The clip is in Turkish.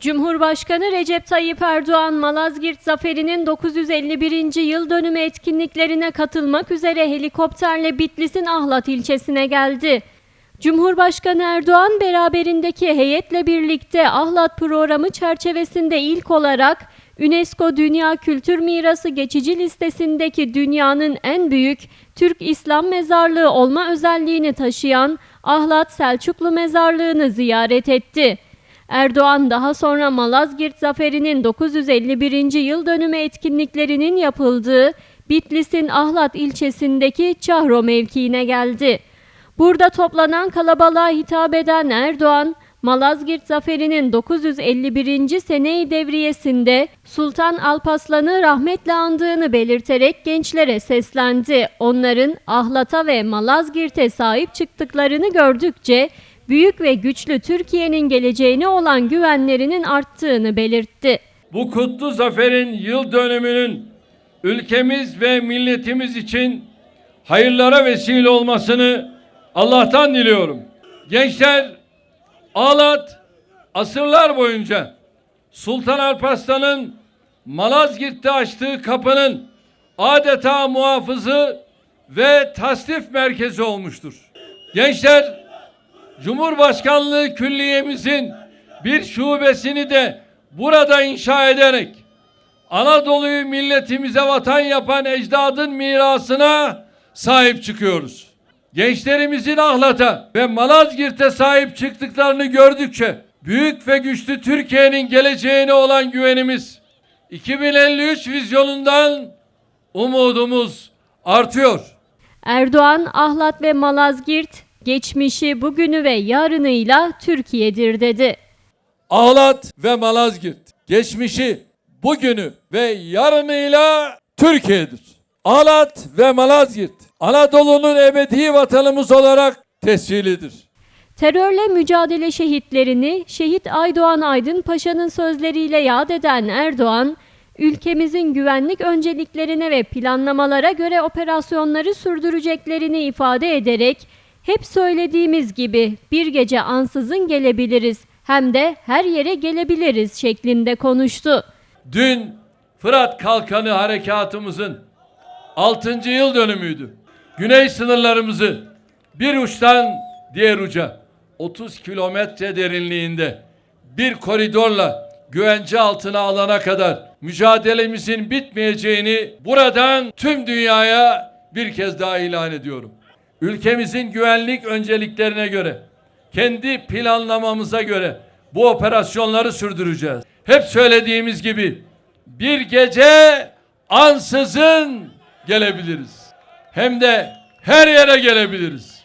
Cumhurbaşkanı Recep Tayyip Erdoğan Malazgirt Zaferi'nin 951. yıl dönümü etkinliklerine katılmak üzere helikopterle Bitlis'in Ahlat ilçesine geldi. Cumhurbaşkanı Erdoğan beraberindeki heyetle birlikte Ahlat programı çerçevesinde ilk olarak UNESCO Dünya Kültür Mirası geçici listesindeki dünyanın en büyük Türk İslam mezarlığı olma özelliğini taşıyan Ahlat Selçuklu Mezarlığı'nı ziyaret etti. Erdoğan daha sonra Malazgirt Zaferi'nin 951. yıl dönümü etkinliklerinin yapıldığı Bitlis'in Ahlat ilçesindeki Çahro mevkiine geldi. Burada toplanan kalabalığa hitap eden Erdoğan, Malazgirt Zaferi'nin 951. seneyi devriyesinde Sultan Alpaslan'ı rahmetle andığını belirterek gençlere seslendi. Onların Ahlat'a ve Malazgirt'e sahip çıktıklarını gördükçe büyük ve güçlü Türkiye'nin geleceğine olan güvenlerinin arttığını belirtti. Bu kutlu zaferin yıl dönümünün ülkemiz ve milletimiz için hayırlara vesile olmasını Allah'tan diliyorum. Gençler Ağlat asırlar boyunca Sultan Alparslan'ın Malazgirt'te açtığı kapının adeta muhafızı ve tasnif merkezi olmuştur. Gençler Cumhurbaşkanlığı Külliyemizin bir şubesini de burada inşa ederek Anadolu'yu milletimize vatan yapan ecdadın mirasına sahip çıkıyoruz. Gençlerimizin Ahlat'a ve Malazgirt'e sahip çıktıklarını gördükçe büyük ve güçlü Türkiye'nin geleceğine olan güvenimiz 2053 vizyonundan umudumuz artıyor. Erdoğan, Ahlat ve Malazgirt geçmişi, bugünü ve yarınıyla Türkiye'dir dedi. Ağlat ve Malazgirt geçmişi, bugünü ve yarınıyla Türkiye'dir. Ağlat ve Malazgirt Anadolu'nun ebedi vatanımız olarak tescillidir. Terörle mücadele şehitlerini şehit Aydoğan Aydın Paşa'nın sözleriyle yad eden Erdoğan, ülkemizin güvenlik önceliklerine ve planlamalara göre operasyonları sürdüreceklerini ifade ederek hep söylediğimiz gibi bir gece ansızın gelebiliriz hem de her yere gelebiliriz şeklinde konuştu. Dün Fırat Kalkanı harekatımızın 6. yıl dönümüydü. Güney sınırlarımızı bir uçtan diğer uca 30 kilometre derinliğinde bir koridorla güvence altına alana kadar mücadelemizin bitmeyeceğini buradan tüm dünyaya bir kez daha ilan ediyorum. Ülkemizin güvenlik önceliklerine göre, kendi planlamamıza göre bu operasyonları sürdüreceğiz. Hep söylediğimiz gibi bir gece ansızın gelebiliriz. Hem de her yere gelebiliriz.